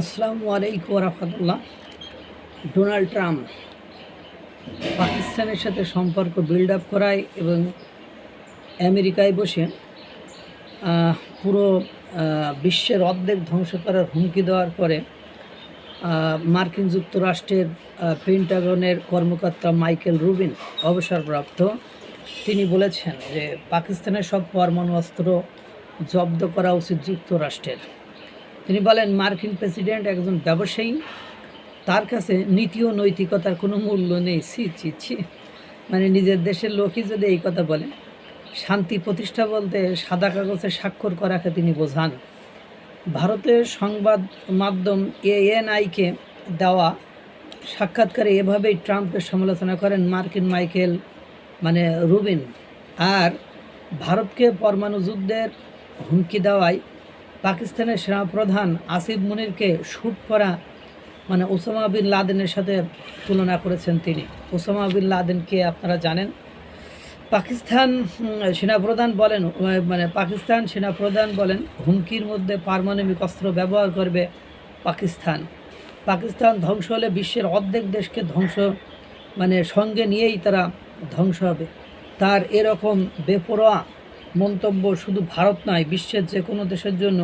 আসসালামু আলাইকুম রহমতুল্লাহ। Donald Trump পাকিস্তানের সাথে সম্পর্ক বিল্ড আপ করায় এবং আমেরিকায় বসে পুরো বিশ্বের অর্ধেক ধ্বংস করার হুমকি দেওয়ার পরে মার্কিন যুক্তরাষ্ট্রের পেন্টাগনের কর্মকর্তা মাইকেল রুবিন অবসরপ্রাপ্ত। তিনি বলেছেন যে পাকিস্তানের সব পরমাণু অস্ত্র জব্দ করা উচিত যুক্তরাষ্ট্রের। তিনি বলেন, মার্কিন প্রেসিডেন্ট একজন ব্যবসায়ী, তার কাছে নীতি ও নৈতিকতার কোনো মূল্য নেই। ছি ছি ছি। মানে নিজের দেশের লোকই যদি এই কথা বলে, শান্তি প্রতিষ্ঠা বলতে সাদা কাগজে স্বাক্ষর করাকে তিনি বোঝান। ভারতের সংবাদ মাধ্যম এএনআইকে দেওয়া সাক্ষাৎকারে এভাবেই ট্রাম্পের সমালোচনা করেন মার্কিন মাইকেল মানে রুবিন। আর ভারতকে পরমাণু যুদ্ধের হুমকি দেওয়ায় পাকিস্তানের সেনাপ্রধান আসিফ মুনিরকে শ্যুট করা মানে ওসামা বিন লাদেনের সাথে তুলনা করেছেন তিনি। ওসামা বিন লাদেনকে আপনারা জানেন? পাকিস্তান সেনাপ্রধান বলেন মানে পাকিস্তান সেনাপ্রধান বলেন, হুমকির মধ্যে পারমাণবিক অস্ত্র ব্যবহার করবে পাকিস্তান। পাকিস্তান ধ্বংস হলে বিশ্বের অর্ধেক দেশকে ধ্বংস মানে সঙ্গে নিয়েই তারা ধ্বংস হবে। তার এরকম বেপরোয়া মন্তব্য শুধু ভারত নয়, বিশ্বের যে কোনো দেশের জন্য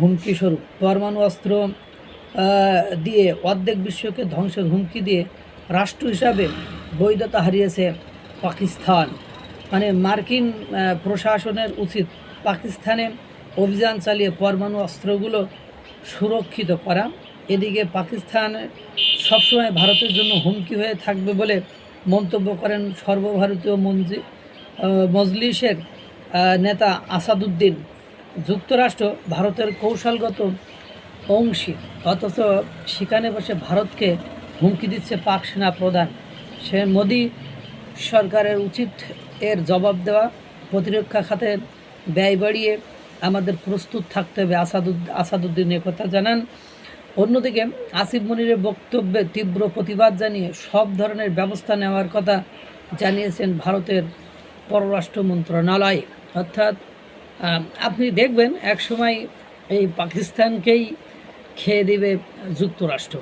হুমকি স্বরূপ। পরমাণু অস্ত্র দিয়ে অর্ধেক বিশ্বকে ধ্বংসের হুমকি দিয়ে রাষ্ট্র হিসাবে বৈধতা হারিয়েছে পাকিস্তান। মানে মার্কিন প্রশাসনের উচিত পাকিস্তানে অভিযান চালিয়ে পরমাণু অস্ত্রগুলো সুরক্ষিত করা। এদিকে পাকিস্তান সবসময় ভারতের জন্য হুমকি হয়ে থাকবে বলে মন্তব্য করেন সর্বভারতীয় মঞ্জি মজলিসের নেতা আসাদুদ্দিন, যুক্তরাষ্ট্র ভারতের কৌশলগত অংশী, অথচ সেখানে বসে ভারতকে হুমকি দিচ্ছে পাক সেনা প্রধান। সে মোদি সরকারের উচিত এর জবাব দেওয়া, প্রতিরক্ষা খাতে ব্যয় বাড়িয়ে আমাদের প্রস্তুত থাকতে হবে, আসাদুদ, আসাদুদ্দিন কথা জানান। অন্যদিকে আসিফ মনিরের বক্তব্যে তীব্র প্রতিবাদ জানিয়ে সব ধরনের ব্যবস্থা নেওয়ার কথা জানিয়েছেন ভারতের পররাষ্ট্র মন্ত্রণালয়। অর্থাৎ আপনি দেখবেন একসময় এই পাকিস্তানকেই খেয়ে দেবে যুক্তরাষ্ট্র।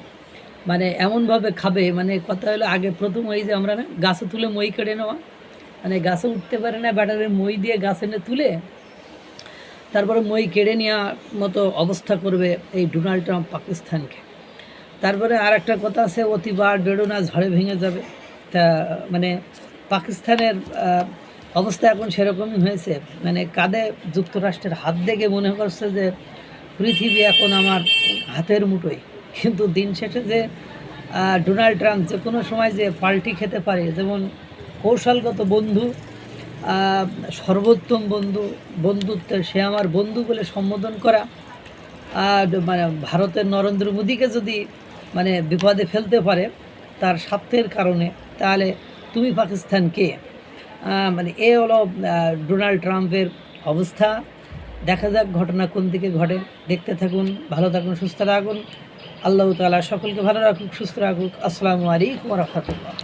মানে এমনভাবে খাবে মানে কথা হলো আগে প্রথম ওই যে আমরা না গাছে তুলে মই কেড়ে নেওয়া মানে গাছে উঠতে পারে না ব্যাটারে মই দিয়ে গাছে এনে তুলে তারপরে মই কেড়ে নেওয়ার মতো অবস্থা করবে এই ডোনাল্ড ট্রাম্প পাকিস্তানকে। তারপরে আর একটা কথা আছে, অতিবার বেড়ো না ঝড়ে ভেঙে যাবে। তা মানে পাকিস্তানের অবস্থা এখন সেরকমই হয়েছে। মানে কাঁধে যুক্তরাষ্ট্রের হাত দেখে মনে করছে যে, পৃথিবী এখন আমার হাতের মুঠোয়। কিন্তু দিন শেষে যে ডোনাল্ড ট্রাম্প যে কোনো সময় যে পাল্টি খেতে পারে, যেমন কৌশলগত বন্ধু সর্বোত্তম বন্ধু, বন্ধুত্বের সে আমার বন্ধু বলে সম্বোধন করা মানে ভারতের নরেন্দ্র মোদীকে যদি মানে বিপদে ফেলতে পারে, তার স্বার্থের কারণে, তাহলে তুমি পাকিস্তান কে? মানে এ হলো ডোনাল্ড ট্রাম্পের অবস্থা। দেখা যাক ঘটনা কোন দিকে ঘটে। দেখতে থাকুন, ভালো থাকুন, সুস্থ থাকুন। আল্লাহ তালা সকলকে ভালো রাখুক, সুস্থ রাখুক। আসসালামু আলাইকুম রহমতুল্লাহ।